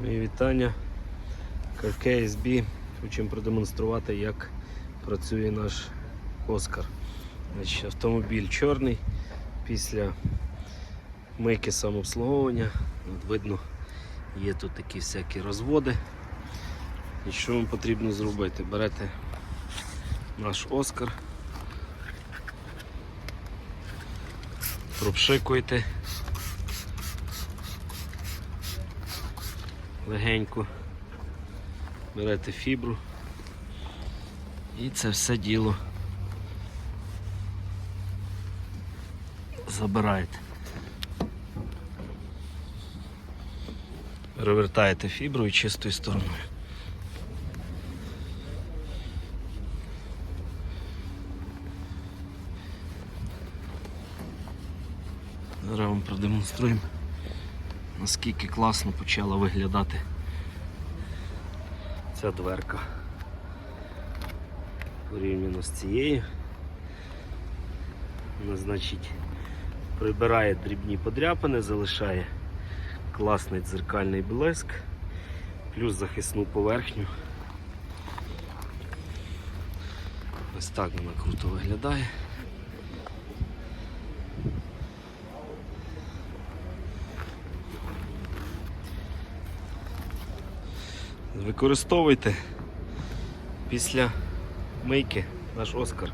Мої вітання. KSB. Хочемо продемонструвати, як працює наш Оскар. Значить, автомобіль чорний після мийки самообслуговування. От видно, є тут такі всякі розводи. І що вам потрібно зробити? Берете наш Оскар, пропшикуєте легенько, берете фібру і це все діло забираєте. Перевертаєте фібру і чистою стороною. Зараз вам продемонструємо, наскільки класно почала виглядати ця дверка порівняно з цією. Вона, значить, прибирає дрібні подряпини, залишає класний дзеркальний блиск, плюс захисну поверхню. Ось так вона круто виглядає. Використовуйте після мийки наш Оскар.